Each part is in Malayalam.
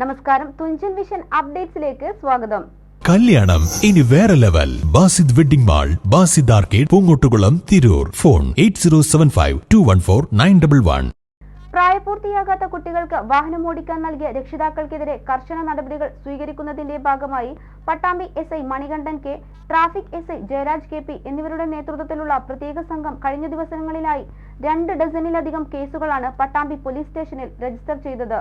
നമസ്കാരം. തുഞ്ചൻ വിഷൻ അപ്ഡേറ്റ്സിലേക്ക് സ്വാഗതം. കല്യാണം ഇനി വേറെ level. Basid wedding mall Basid arcade Poongottukulam Tirur. Phone eight zero seven five two one four nine double one. പ്രായപൂർത്തിയാകാത്ത കുട്ടികൾക്ക് വാഹനമോടിക്കാൻ നൽകിയ രക്ഷിതാക്കൾക്കെതിരെ കർശന നടപടികൾ സ്വീകരിക്കുന്നതിന്റെ ഭാഗമായി Pattambi S I Manikandan K traffic S I Jayaraj K P എന്നിവരുടെ നേതൃത്വത്തിലുള്ള പ്രത്യേക സംഘം കഴിഞ്ഞ ദിവസങ്ങളിലായി രണ്ട് ഡസനിലധികം കേസുകളാണ് പട്ടാമ്പി പോലീസ് സ്റ്റേഷനിൽ രജിസ്റ്റർ ചെയ്തത്.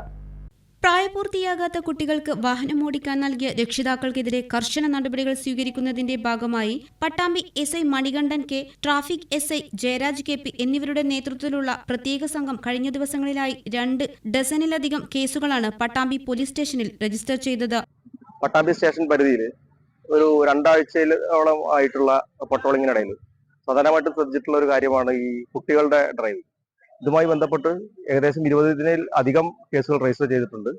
പ്രായപൂർത്തിയാകാത്ത കുട്ടികൾക്ക് വാഹനം ഓടിക്കാൻ നൽകിയ രക്ഷിതാക്കൾക്കെതിരെ കർശന നടപടികൾ സ്വീകരിക്കുന്നതിന്റെ ഭാഗമായി Pattambi S I Manikandan K traffic S I Jayaraj K P എന്നിവരുടെ നേതൃത്വത്തിലുള്ള പ്രത്യേക സംഘം കഴിഞ്ഞ ദിവസങ്ങളിലായി രണ്ട് ഡസനിലധികം കേസുകളാണ് പട്ടാമ്പി പോലീസ് സ്റ്റേഷനിൽ രജിസ്റ്റർ ചെയ്തത്. പട്ടാമ്പി സ്റ്റേഷൻ പരിധിയിൽ ഒരു രണ്ടാഴ്ചയിലോളം ആയിട്ടുള്ള പട്രോളിങ്ങിനിടയിൽ പ്രധാനമായിട്ടും ശ്രദ്ധിച്ചിട്ടുള്ള ഒരു കാര്യമാണ് ഈ കുട്ടികളുടെ ഡ്രൈവിംഗ്. ഇതുമായി ബന്ധപ്പെട്ട് ഏകദേശം ഇരുപതിനേൽ അധികം കേസുകൾ രജിസ്റ്റർ ചെയ്തിട്ടുണ്ട്.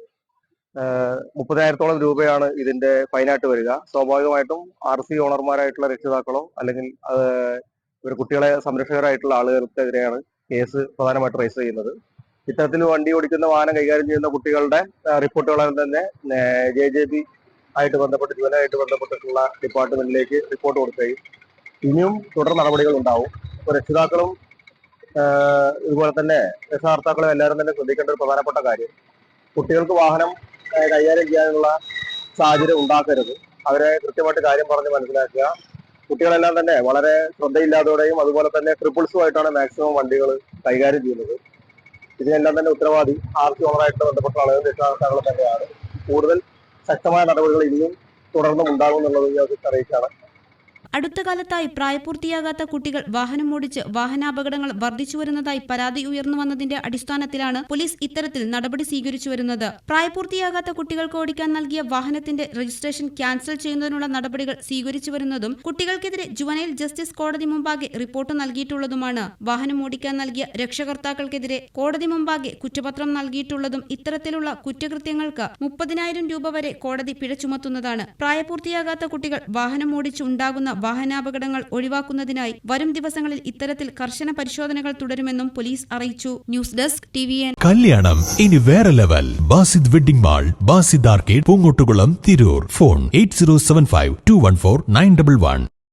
മുപ്പതിനായിരത്തോളം രൂപയാണ് ഇതിന്റെ ഫൈനായിട്ട് വരിക. സ്വാഭാവികമായിട്ടും ആർ സി ഓണർമാരായിട്ടുള്ള രക്ഷിതാക്കളോ അല്ലെങ്കിൽ ഇവർ കുട്ടികളെ സംരക്ഷകരായിട്ടുള്ള ആളുകൾക്കെതിരെയാണ് കേസ് പ്രധാനമായിട്ട് രജിസ്റ്റർ ചെയ്യുന്നത്. ഇത്തരത്തിൽ വണ്ടി ഓടിക്കുന്ന വാഹനം കൈകാര്യം ചെയ്യുന്ന കുട്ടികളുടെ ആഹ് റിപ്പോർട്ടുകളെല്ലാം തന്നെ ജെ ജെ ബി ആയിട്ട് ബന്ധപ്പെട്ട് ജുവനായിട്ട് ബന്ധപ്പെട്ടിട്ടുള്ള ഡിപ്പാർട്ട്മെന്റിലേക്ക് റിപ്പോർട്ട് കൊടുക്കുകയും. ഇനിയും തുടർ നടപടികൾ ഉണ്ടാവും. രക്ഷിതാക്കളും ഇതുപോലെ തന്നെ രക്ഷകർത്താക്കളും എല്ലാവരും തന്നെ ശ്രദ്ധിക്കേണ്ട ഒരു പ്രധാനപ്പെട്ട കാര്യം. കുട്ടികൾക്ക് വാഹനം കൈകാര്യം ചെയ്യാനുള്ള സാഹചര്യം ഉണ്ടാക്കരുത്. അവരെ കൃത്യമായിട്ട് കാര്യം പറഞ്ഞ് മനസ്സിലാക്കുക. കുട്ടികളെല്ലാം തന്നെ വളരെ ശ്രദ്ധയില്ലാതോടെയും അതുപോലെ തന്നെ ട്രിപ്പിൾസുമായിട്ടാണ് മാക്സിമം വണ്ടികൾ കൈകാര്യം ചെയ്യുന്നത്. ഇതിനെല്ലാം തന്നെ ഉത്തരവാദി ആർ സി ഓണറായിട്ട് ബന്ധപ്പെട്ട ആളുകൾ രക്ഷകർത്താക്കൾ തന്നെയാണ്. കൂടുതൽ ശക്തമായ നടപടികൾ ഇനിയും തുടർന്നും ഉണ്ടാകും എന്നുള്ളത് ഞാൻ അറിയിച്ചാണ് അടുത്ത കാലത്തായി പ്രായപൂർത്തിയാകാത്ത കുട്ടികൾ വാഹനം ഓടിച്ച് വാഹനാപകടങ്ങൾ വർദ്ധിച്ചു വരുന്നതായി പരാതി ഉയർന്നു വന്നതിന്റെ അടിസ്ഥാനത്തിലാണ് പോലീസ് ഇത്തരത്തിൽ നടപടി സ്വീകരിച്ചു വരുന്നത്. പ്രായപൂർത്തിയാകാത്ത കുട്ടികൾക്ക് ഓടിക്കാൻ നൽകിയ വാഹനത്തിന്റെ രജിസ്ട്രേഷൻ ക്യാൻസൽ ചെയ്യുന്നതിനുള്ള നടപടികൾ സ്വീകരിച്ചു വരുന്നതും കുട്ടികൾക്കെതിരെ ജുവനൈൽ ജസ്റ്റിസ് കോടതി മുമ്പാകെ റിപ്പോർട്ട് നൽകിയിട്ടുള്ളതുമാണ്. വാഹനം ഓടിക്കാൻ നൽകിയ രക്ഷകർത്താക്കൾക്കെതിരെ കോടതി മുമ്പാകെ കുറ്റപത്രം നൽകിയിട്ടുള്ളതും ഇത്തരത്തിലുള്ള കുറ്റകൃത്യങ്ങൾക്ക് മുപ്പതിനായിരം രൂപ വരെ കോടതി പിഴ ചുമത്തുന്നതാണ്. പ്രായപൂർത്തിയാകാത്ത കുട്ടികൾ വാഹനം ഓടിച്ച് ഉണ്ടാകുന്ന വാഹനാപകടങ്ങൾ ഒഴിവാക്കുന്നതിനായി വരും ദിവസങ്ങളിൽ ഇത്തരത്തിൽ കർശന പരിശോധനകൾ തുടരുമെന്നും പോലീസ് അറിയിച്ചു. ന്യൂസ് ഡെസ്ക് ടി വി കല്യാണം ഇനി വേറെ level. Basid wedding mall Basid arcade Poongottukulam Tirur. Phone eight zero seven five two one four nine double one.